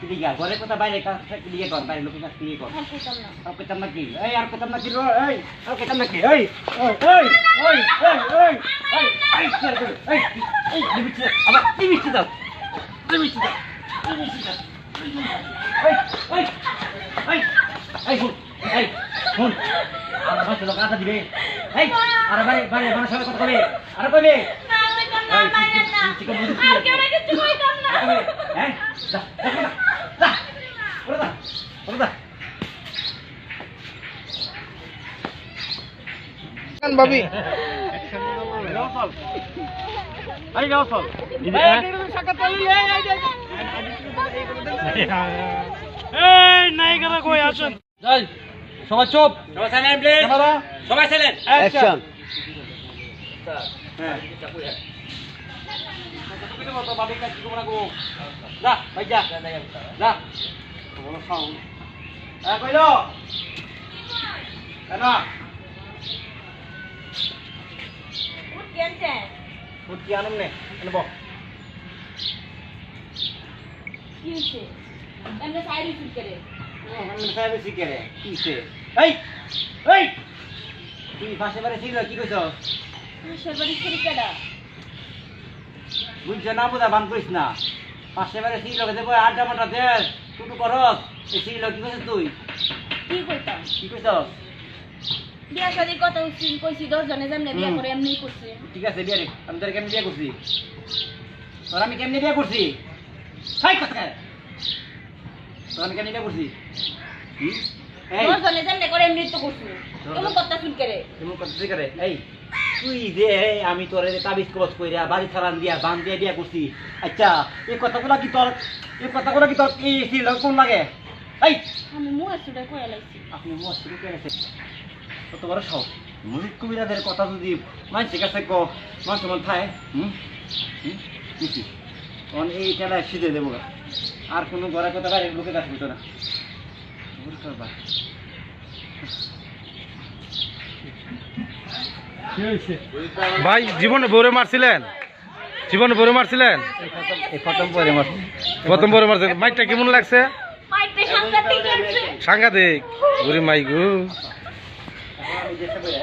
কিলিগা ঘরের কথা বাইরে কাছ থেকে কিলিগে কর বাইরে লোকের কাছ থেকে কর হ্যাঁ কইতাম না আর কইতাম নাকি এই আর কইতাম নাকি রো এই আর কইতাম নাকি এই ওই ওই ওই ওই ওই এই এই ছেড়ে দে এই এই দিবিছে আবার দিবিছে দাও দিবিছে দাও দিবিছে দাও এই এই এই এই শুন এই শুন আর বাসে লোক আটা দিবে এই আর বাড়ি বাড়ি মানুষের সাথে কথা কবে আর কবে না কইতাম না এই, মাইরেন না তুই- তুই- তুই কেমন বুঝিস? আর কেউ কিছু কইতাম না আর কবে হ্যাঁ যা যা যা যা ওরে যা ওরে যা ভাবি। সবাই চুপ। সবাই সাইলেন্ট প্লিজ সবাই সাইলেন্ট অ্যাকশন হ্যাঁ যা ভাই যা যা বলো সাউন্ড হ্যাঁ কইলো কেন উঠ গেছে ফুটকি আনুন নে কি এমনে সাইড করে শিখে কিসে এই এই! তুই পাশে বারে ছিল কি কইছ? কেডা? বুঝছ না বুঝা বান করিস না। পাশে বারে ছিল দেবো আড্ডা মাটা দে টুটু করস। এই ছিল কি কইছিস তুই? কি কইতাম? কি কইছ বিয়া শাদি কত উচিত কইছি দশ জনে যেমনে বিয়া করে এমনি করছে। ঠিক আছে বিয়ে আমি তোর কেমনি বিয়ে করছি? তোর আমি কেমনি বিয়ে করছি? হাই কথা তোর আমি কেমনি বিয়ে করছি? হুম? এই। দশ জনে যেমনে করে এমনি তো করছে। এমন কথা শুট করে এমন কথা করে এই তুই যে আমি তোর তাবিজ কবচ কইরা বাড়ি ছাড়ান দিয়া বান দিয়ে বিয়া করছি আচ্ছা এই কথাগুলো কি তোর এই কথাগুলো কি তোর এই কোন লাগে? এই। আমি মুখ সুটা কয়ে লাইছি। আপনি শুরু করে গেছে কত বড় সাহস মুজিদ কবিরাদের কথা যদি মানুষের কাছে ক মানুষ মন থায় হুম? নিছি এই টেলায় সিজে দেবো আর কোনো গড়া কথা বাইরে লোকের কাছে হইতো না। ভাই। জীবনে বউরে মারছিলেন? জীবনে বউরে মারছিলেন? প্রথম পরে প্রথম মারছেন মাইকটা কেমন লাগছে? সাংঘাতিক লাগছে। সাংঘাতিক। বুড়ি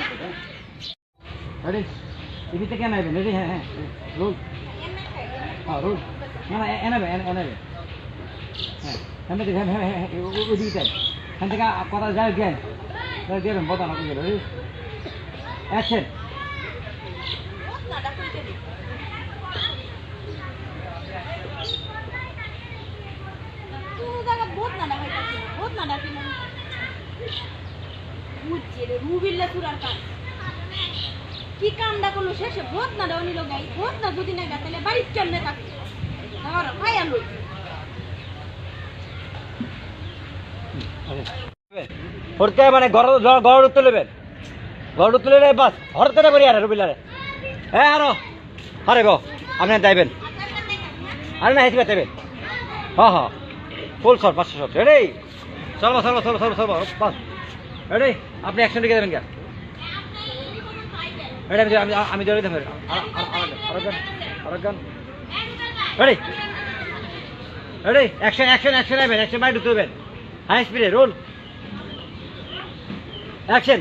মাই গো রেডি টিভিতে কেন আইবেন রেডি হ্যাঁ হ্যাঁ রোল হ্যাঁ রোল না না এনাবে এনাবে হ্যাঁ এখান থেকে হ্যাঁ হ্যাঁ হ্যাঁ ওই দিকে যাই এখান থেকে কথা যায় জ্ঞান তাহলে দেবেন বতা না গেল রেডি অ্যাকশন তুই জায়গা বহুত নানা হইতাছে বহুত নানা কি না বুঝছে রে রুবিল্লা সুরার কাজ। কি কামটা করল শেষে বহুত না ডাউনি লগাই বহুত না যদি না গাতালে বাড়ির চলনে থাকি ধর, ভাই আলো পড়তে মানে ঘর ঘর ঘর উত্তর নেবে বাস। হরতে করি আরে হ্যাঁ আরও। আরে গো, আপনি যাইবেন। আরে না হেসবে যাইবেন। ফুল সর, পাঁচশো সর রেডি? চলবো চলবো চলবো চলবো চলবো। বাস। রেডি আপনি দিকে দেবেন গা রেডি আমি আমি জড়িয়ে দেবেন আরও গান আরও গান ready ready action action action নেবেন অ্যাকশন বাইরে ঢুকতে দেবেন। হাই স্পিডে, রোল। অ্যাকশন।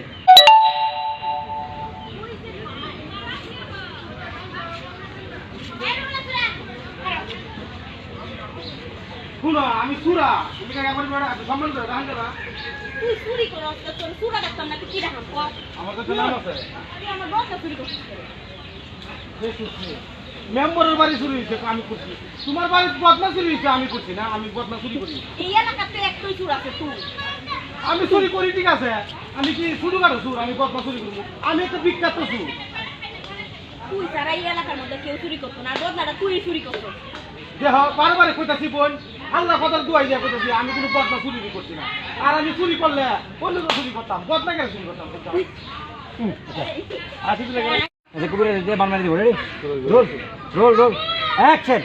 শুনো, আমি সুরা। তুমি সম্মান করে তুই চুরি করস তোর সুরা দেখতাম না তুই কি রাখাম কর আমার কাছে নাম আছে? তুই আমার চুরি করছিস করে। মেম্বারের বাড়ি চুরি হয়েছে আমি করছি। তোমার বাড়ির বদনা চুরি হয়েছে আমি করছি না আমি বদনা চুরি করি। এই এলাকাতে একটাই চুর আছে তুই। আমি চুরি করি ঠিক আছে? আমি কি শুরু কারও সুর আমি বদনা চুরি করব আমি একটা বিখ্যাত সুর তুই ছাড়া এই এলাকার মধ্যে কেউ চুরি করতো না বদনাটা তুই চুরি করতো। দেহ বারবার কইতাছি বোন আল্লাহ কথা দুয়াই দিয়ে কইতাছি আমি কোনো বদনা চুরি করছি না। আর আমি চুরি করলে অন্য তো চুরি করতাম বদনা কেন চুরি করতাম আচ্ছা। আচ্ছা দিয়ে বান মারি দিব ready roll roll roll. Action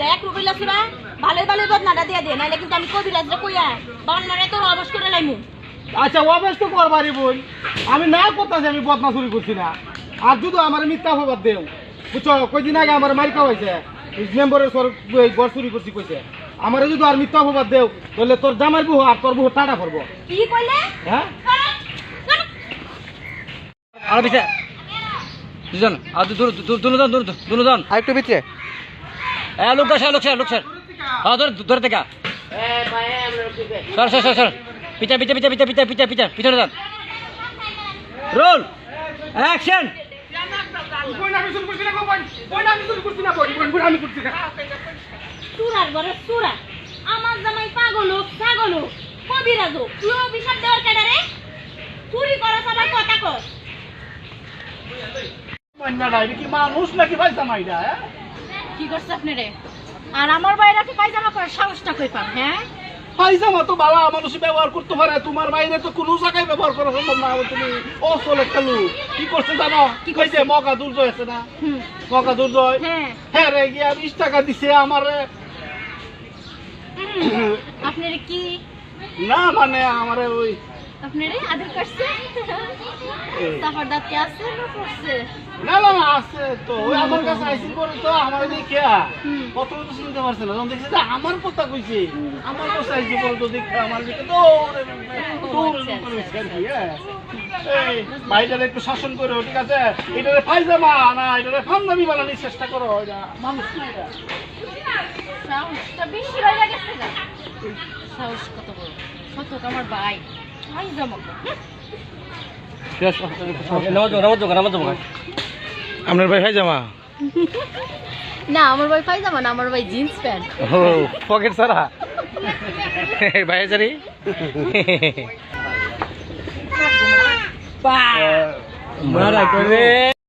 দেখ রুবিল্লা সুরা ভালোই ভালোই বদনাটা দিয়ে দে নাহলে কিন্তু আমি কবিরাজরা কইয়া বান্নারে তোর অবশ করে লাইমু। আচ্ছা অবেশ তো করবারই বোন আমি না করতেছি আমি বদনা চুরি করছি না। আর যদি আমার মিথ্যা খবর দেও বুঝছ? কয়দিন আগে আমার মারি খাওয়াইছে মেম্বারের সর ঘর চুরি করছি কইছে। আমার যদি আর মিথ্যা অপবাদ দেও তাহলে তোর জামাই বহু আর তোর বহু টাটা করব। কি কইলে? হ্যাঁ? আর দুজন আর দূর দূর দূর দূর দূর দূর আর একটু ভিতরে। এ লোক স্যার লোক স্যার স্যার। হ্যাঁ ধর ধরে থেকে পিছনে যান। Roll action. চুরার ঘরে চুরা আমার জামাই পাগল হোক ছাগল হোক কবিরাজ হোক তুই অভিশাপ দেওয়ার কেডারে চুরি করা সবাই কথা কর কি জামাইটা কি করছে আপনি রে আর আমার বাইরে কি পায়জামা পরে সাহসটা কই পান হ্যাঁ? পায়জামা তো বালা মানুষ ব্যবহার করতে পারে তোমার বাইরে তো কোনো জায়গায় ব্যবহার করা সম্ভব না তুমি অসল কি করছে জানো? কি? কইছে মকা দুর্জয় আছে না? মকা দুর্জয় হ্যাঁ। হ্যাঁ রে গিয়া বিশ টাকা দিছে আমার। আপনার কি? না মানে আমার ওই আপনার আদর করছে? তারপর দাঁত কে আছে না করছে না না না আছে তো। ওই আমার কাছে আইসি করে তো আমার দেখে তো শুনতে পারছে না। যখন দেখছে যে আমার কথা কইছে আমার কাছে আইসি করে তো আমার দিকে করে হইছে আর কি, হ্যাঁ। ভাইটারে একটু শাসন করো ঠিক আছে? এটারে পায়জামা না এটারে পাঞ্জাবি বানানোর চেষ্টা করো মানুষ না এটা। সাহসটা বেশি রয়ে গেছে না? সাহস কত বড়? কত? আমার ভাই। ভাই জামা আপনার ভাই জামা না আমার ভাই পায়জামা না আমার ভাই জিন্স প্যান্ট। ও পকেট সারা ভাই মারা করে